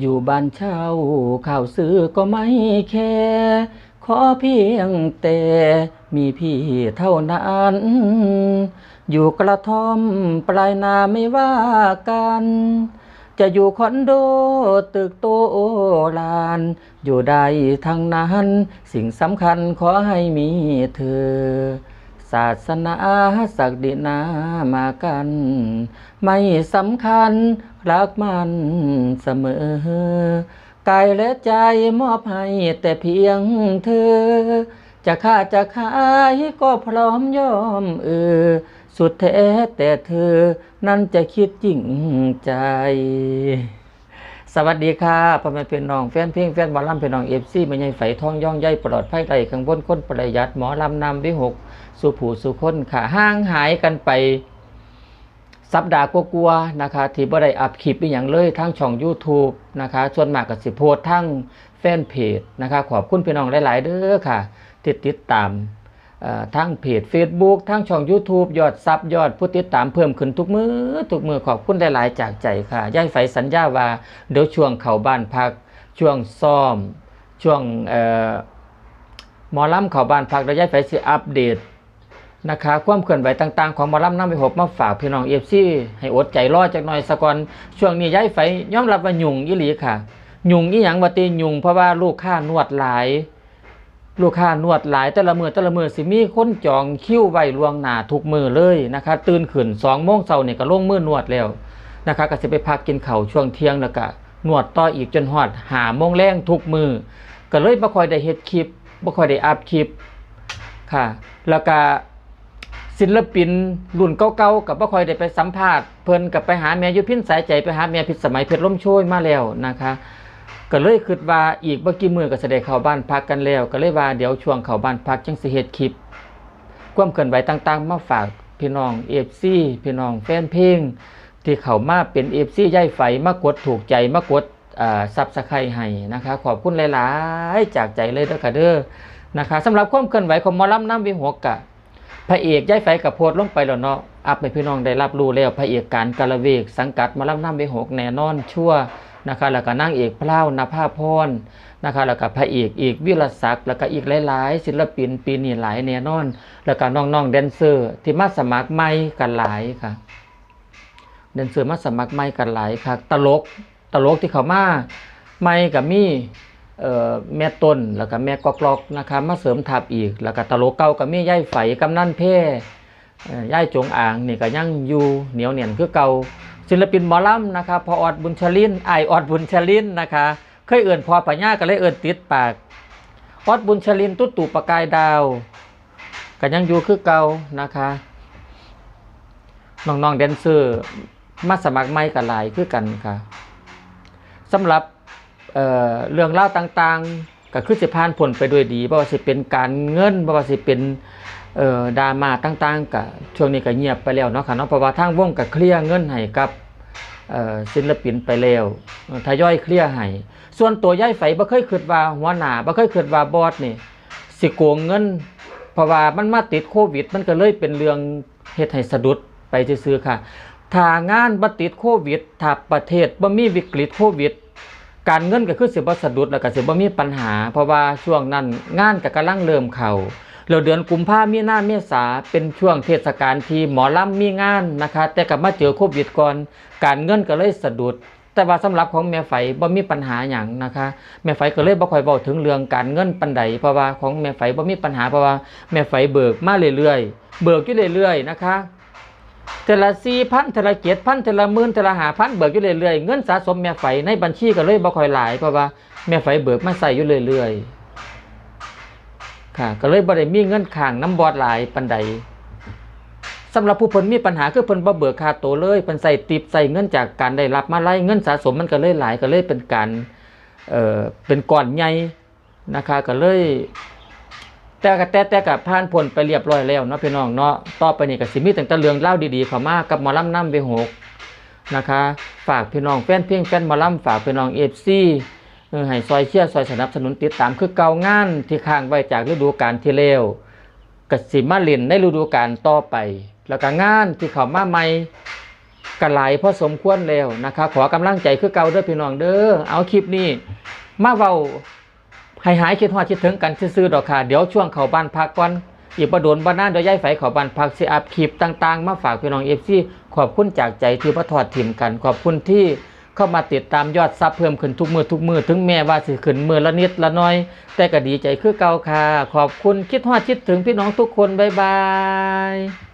อยู่บ้านเช่าข้าวซื้อก็ไม่แค่ขอเพียงแต่มีพี่เท่านั้น อยู่กระท่อมปลายนาไม่ว่ากัน จะอยู่คอนโดตึกโตลาน อยู่ได้ทั้งนั้น สิ่งสำคัญขอให้มีเธอ ศาสนาศักดินามากัน ไม่สำคัญรักมันเสมอกายและใจมอบให้แต่เพียงเธอ จะฆ่าจะขายก็พร้อมยอมเออ สุดแท้แต่เธอ นั้นจะคิดจริงใจ สวัสดีค่ะพ่อแม่พี่น้องแฟนเพลงแฟนหมอลำพี่น้องเอฟซีไม่ใช่ไฟทองย่องใยปลอดภัยไรข้างบนค้นประหยัดหมอลำนำวิหกสุผูสุคนค่ะห่างหายกันไป สัปดาห์กลัวๆนะคะ ที่บ่ได้อัพคลิปอีหยังเลยทั้งช่อง YouTube นะคะส่วนมากก็สิโพสทั้งแฟนเพจนะคะ ขอบคุณพี่น้องหลาย ๆ เด้อค่ะที่ติดตาม ทั้งเพจ Facebook ทั้งช่อง YouTube ยอดซับยอดผู้ติดตามเพิ่มขึ้นทุกมือทุกมือขอบคุณหลาย ๆ จากใจค่ะย่ายไฟสัญญาว่าเดี๋ยวช่วงเข้าบ้านพัก ช่วงซ่อม ช่วงเอ่อหมอลำเข้าบ้านพักแล้วย่ายไฟสิอัปเดตนะคะความเคลื่อนไหวต่าง ๆ ของหมอลำน้ำไปหกมาฝากพี่น้องเอฟซีให้อดใจรอจักหน่อยสะก่อนช่วงนี้ย้ายไฟย่อมรับว่ายุ่งอีหลีค่ะ ยุ่งอีหยังว่าติยุ่งเพราะว่าลูกค้านวดหลาย ลูกค้านวดหลายแต่ละมือแต่ละมือสิมีคนจองคิวไว้ลวงหนาทุกมือเลยนะคะตื่นขึ้นสองโมงเช้าเนี่ยก็ลงมือนวดแล้วนะคะก็สิไปพักกินข้าวช่วงเที่ยงแล้วก็นวดต่ออีกจนฮอดหาโมงแรงทุกมือก็เลยบ่ค่อยได้เฮ็ดคลิปบ่ค่อยได้อัพคลิปค่ะแล้วก็ศิลปินรุ่นเก่าๆกับบ่ค่อยได้ไปสัมภาษณ์เพิ่นกับไปหาแม่อยู่พินสายใจไปหาแม่พิษสมัยเพชรล่มโชยมาแล้วนะคะ ก็เลยคิดว่าอีกบ่กี่มือก็สิได้เข้าบ้านพักกันแล้ว ก็เลยว่าเดี๋ยวช่วงเข้าบ้านพักจังสิเฮ็ดคลิป ความเคลื่อนไหวต่างๆ มาฝากพี่น้อง FC พี่น้องแฟนเพลงที่เข้ามาเป็น FC ย่ายไฟมากดถูกใจมากดซับสไครให้นะคะ ขอบคุณหลายๆ จากใจเลยเด้อค่ะเด้อนะคะสำหรับความเคลื่อนไหวของมอลำน้ำวิหกกะพระเอกย้ายไฟกับโพดลงไปแล้วเนาะอัพให้พี่น้องได้รับรู้แล้วพระเอกการกาละเวกสังกัดมาล่ำน้ำไปหกแน่นอนชั่ว นะคะแล้วก็นางเอกพล้าวนภาพรนะคะแล้วก็พระเอกอีกวิรศักดิ์แล้วก็อีกหลาย ๆ ศิลปินปีนี้หลายแน่นอน แล้วก็น้องๆแดนเซอร์ที่มาสมัครใหม่กันหลายค่ะแดนเซอร์มาสมัครใหม่กันหลายค่ะตลกตลกที่เขามาใหม่กับมีเอ่อแม่ต้นแล้วก็แม่กอกลอกนะคะมาเสริมทับอีก แล้วก็ตลกเก่าก็มีย่ายไฝกำนันเพ่ย่ายจงอ่างนี่ก็ยังอยู่เหนียวเหนียนคือเก่า ศิลปินหมอลำนะคะพอออดบุญชลินไอออดบุญชลินนะคะ เคยเอื่นพอปัญญาก็เลยเอื่นติดปากออดบุญชลินตุ๊ตู่ประกายดาวก็ยังอยู่คือเก่านะคะน้องๆแดนเซอร์มาสมัครใหม่กันหลายคือกันค่ะสำหรับเเรื่องเล่าต่างๆก็คือสิผ่านผลไปด้วยดีบ่ว่าสิเป็นการเงินบ่ว่าสิเป็น เอ่อดราม่าต่างๆก็ช่วงนี้ก็เงียบไปแล้วเนาะค่ะเนาะเพราะว่าทางวงก็เคลียร์เงินให้กับเอ่อศิลปินไปแล้วเอ่อทยอยเคลียร์ให้ส่วนตัวย้ายไฟบ่เคยคิดว่าหัวหน้าบ่เคยคิดว่าบอสนี่สิโกงเงิน เพราะว่ามันมาติดโควิด มันก็เลยเป็นเรื่องเฮ็ดให้สะดุดไปซื่อๆค่ะถ้างานบ่ติดโควิดถ้าประเทศบ่มีวิกฤตโควิด การเงินก็คือสิบ่สะดุดแล้วก็สิบ่มีปัญหา เพราะว่าช่วงนั้นงานก็กำลังเริ่มเข้า แล้วเดือนกุมภาพันธ์มีนาเมษาเป็นช่วงเทศกาลที่หมอลำมีงานนะคะ แต่ก็มาเจอโควิดก่อนการเงินก็เลยสะดุด แต่ว่าสำหรับของแม่ไฝบ่มีปัญหาหยังนะคะแม่ไฝก็เลยบ่ค่อยเว้าถึงเรื่องการเงินปานใดเพราะว่าของแม่ไฝบ่มีปัญหาเพราะว่าแม่ไฝเบิกมาเรื่อยๆเบิกอยู่เรื่อยๆนะคะเทอละสี่พันเทอละเจ็ดพันเทอละหมื่นเทอละหาพันเบิกอยู่เรื่อยๆเงินสะสมแม่ไฝในบัญชีก็เลยบ่ค่อยหลายเพราะว่าแม่ไฝเบิกมาใส่อยู่เรื่อยๆ ค่ะ ก็เลยบ่ได้มีเงินข้างน้ำบอดหลายปานใดสำหรับผู้เพิ่นมีปัญหาคือเพิ่นบ่เบิกค่าโตวเลยเพิ่นใส่ติปใส่เงินจากการได้รับมาไล่เงินสะสมมันก็เลยหลายก็เลยเป็นการเอ่อเป็นก้อนใหญ่นะคะก็เลย แต่ก็แต่แต่กับผ่านพ้นไปเรียบร้อยแล้วเนาะพี่น้องเนาะต่อไปนี่ก็สิมีตั้งแต่เรื่องเล่าดีๆเข้ามากับหมอลำน้ำไปหกนะคะ ฝากพี่น้องแฟนเพลงแฟนหมอลำฝากพี่น้องเอฟซี ให้ซอยเชียร์ซอยสนับสนุนติดตามคือเก่างานที่ค้างไว้จากฤดูกาลที่แล้วก็สิมาเล่นในฤดูกาลต่อไป แล้วก็งานที่เขามาใหม่กันหลพอสมควรแล้วนะคะขอกำลังใจคือเก่าเด้อพี่น้องเด้อเอาคลิปนี้ มาเว้าให้หายคิดฮอดคิดถึงกันซื่อๆดอกค่ะเดี๋ยวช่วงเข้าบ้านพักก่อนอีกประโดนบ้านน้าเดี๋ยวย้ายไฟเข้าบ้านพักสิอัพคลิปต่าง ๆ มาฝากพี่น้อง FC ขอบคุณจากใจที่มาทอดถิ่มกัน ขอบคุณที่ เข้ามาติดตามยอดซับเพิ่มขึ้นทุกมือทุกมือถึงแม้ว่าสิขึ้นมือละนิดละน้อย แต่ก็ดีใจคือเก่าค่ะ ขอบคุณคิดฮอดคิดถึงพี่น้องทุกคนบ๊ายบาย